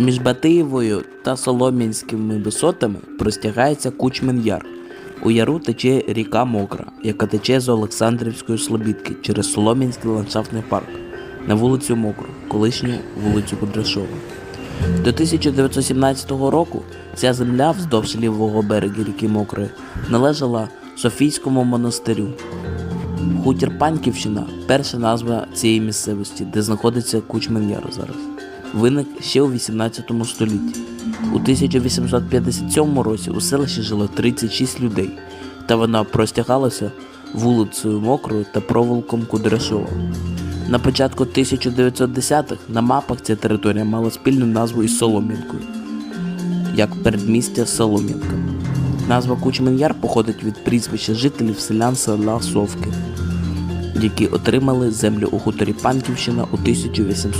Між Батиєвою та Солом'янськими висотами простягається Кучмин Яр. У яру тече ріка Мокра, яка тече з Олександрівської Слобідки через Солом'янський ландшафтний парк на вулицю Мокру, колишню вулицю Кудряшова. До 1917 року ця земля вздовж лівого берега ріки Мокрої належала Софійському монастирю. Хутір Паньківщина перша назва цієї місцевості, де знаходиться Кучмин Яр зараз. Виник ще у 18 столітті. У 1857 році у селищі жило 36 людей, та вона простягалася вулицею Мокрою та провулком Кудряшова. На початку 1910-х на мапах ця територія мала спільну назву із Солом'янкою, як передмістя Солом'янка. Назва Кучмин Яр походить від прізвища жителів селян села Совки, які отримали землю у хуторі Панківщина у 1800